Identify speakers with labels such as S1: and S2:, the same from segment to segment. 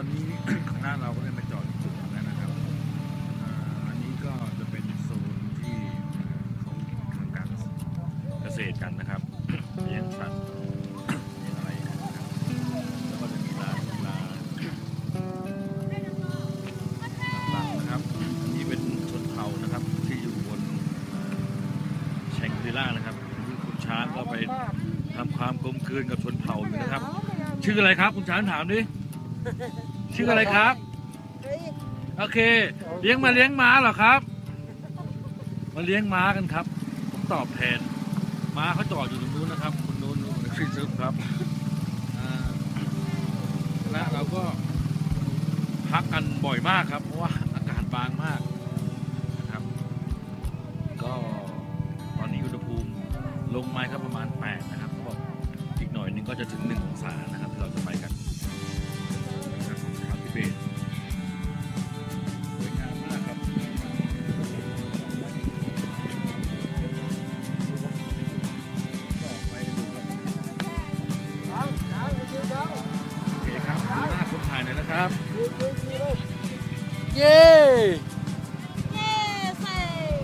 S1: อนนี้ ข้างหน้าเราก็ได้มาจอดจุดแล้วนะครับอันนี้ก็จะเป็นโซนที่เขาทำการเกษตรกันนะครับเลี้ยงสัตว์เลี้ยงอะไรนะครับแล้วก็จะมีร้านร้านต่างนะครับอันนี้เป็นชนเผ่านะครับที่อยู่บนแชงกรีล่านะครับคุณช้างก็ไปทำความกลมกลืนกับชนเผ่าอยู่นะครับ ชื่ออะไรครับ คุณช้างถามดิ ชื่ออะไรครับโอเค เลี้ยงมาเลี้ยงม้าเหรอครับ มาเลี้ยงม้ากันครับผมตอบแทน ม้าเขาจอดอยู่ตรงนู้นนะครับคนนู้นชื่อซึมครับอ่าคณะเราก็พักกันบ่อยมากครับเพราะว่าอากาศบางมากนะครับ ก็ตอนนี้อุณหภูมิลงมาครับประมาณ8นะครับเขาบอกอีกหน่อยหนึงก็จะถึง1อง ครับ เย้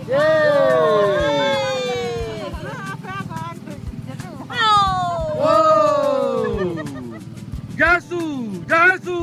S1: เย้ โอ้ยาสูยา
S2: สู